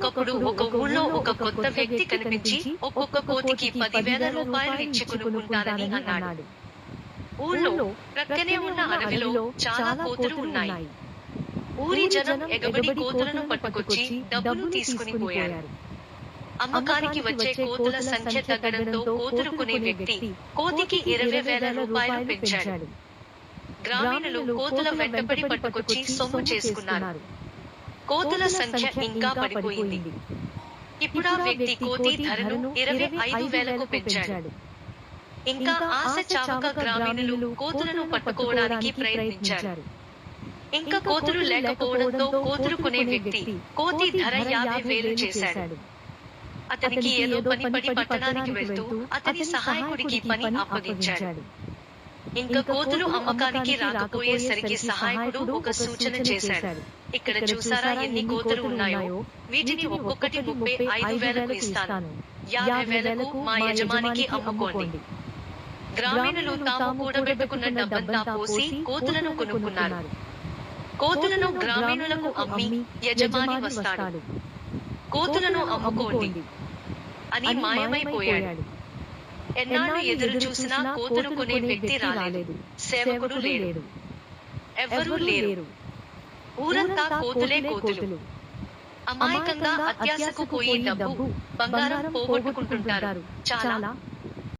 ఒక్కొక్కడు ఒక ఊళ్ళో ఒక కొత్త వ్యక్తి కనిపించి ఒక్కొక్క కోతికి పదివేల రూపాయలు ఇచ్చి కొనుక్కుంటానని అన్నాడు. ఊళ్ళో ప్రక్కనే ఉన్న అడవిలో చాలా కోతులు ఉన్నాయి. ఊరి జనం ఎగబడి కోతులను పట్టుకొచ్చి డబ్బులు తీసుకుని పోయారు. అమ్మకానికి వచ్చే కోతుల సంఖ్య తగ్గడంతో కోతులు కొనే వ్యక్తి కోతికి ఇరవై వేల రూపాయలు పెంచాడు. గ్రామీణులు కోతుల వెంటబడి పట్టుకొచ్చి సొమ్ము చేసుకున్నారు. కోతుల సంఖ్య ఇంకా పడిపోయింది. ఇప్పుడు ఆ వ్యక్తి కోతి ధరను ఇరవై ఐదు వేలకు పెంచాడు. ఇంకా ఆశ చావక గ్రామీణులు కోతులను పట్టుకోవడానికి ప్రయత్నించారు. ఇంకా కోతులు లేకపోవడంతో కోతులు కొనే వ్యక్తి కోతి ధర యాభై వేలు చేశాడు. అతనికి ఏదో పని పడి పట్టణానికి వెళ్తూ అతని సహాయకుడికి పని అప్పగించాడు. ఇంకా కోతులు అమ్మకానికి రాకపోయేసరికి సహాయకుడు ఒక సూచన చేశాడు. ఇక్కడ చూసారా ఎన్ని కోతులు ఉన్నాయో? వీటిని ఒక్కొక్కటి ముప్పై ఐదు వేలకు ఇస్తాను. యాభై వేలకు మా యజమానికి అమ్ముకోండి. గ్రామీణులు తాము కూడబెట్టుకున్న డబ్బంతా పోసి కోతులను కొనుక్కున్నారు. కోతులను గ్రామీణులకు అమ్మి యజమాని వస్తాడు. కోతులను అమ్ముకోండి. అని మాయమైపోయాడు. ఎన్నాళ్ళు ఎదురు చూసినా కోతులు కొనే వ్యక్తి రాలేదు. సేవకుడు లేడు ఎవరూ లేరు. ఊరంతా కోతులే కోతులు అమాయకంగా అత్యాశకు పోయి డబ్బు బంగారం పోగొట్టుకుంటుంటారు. చాలా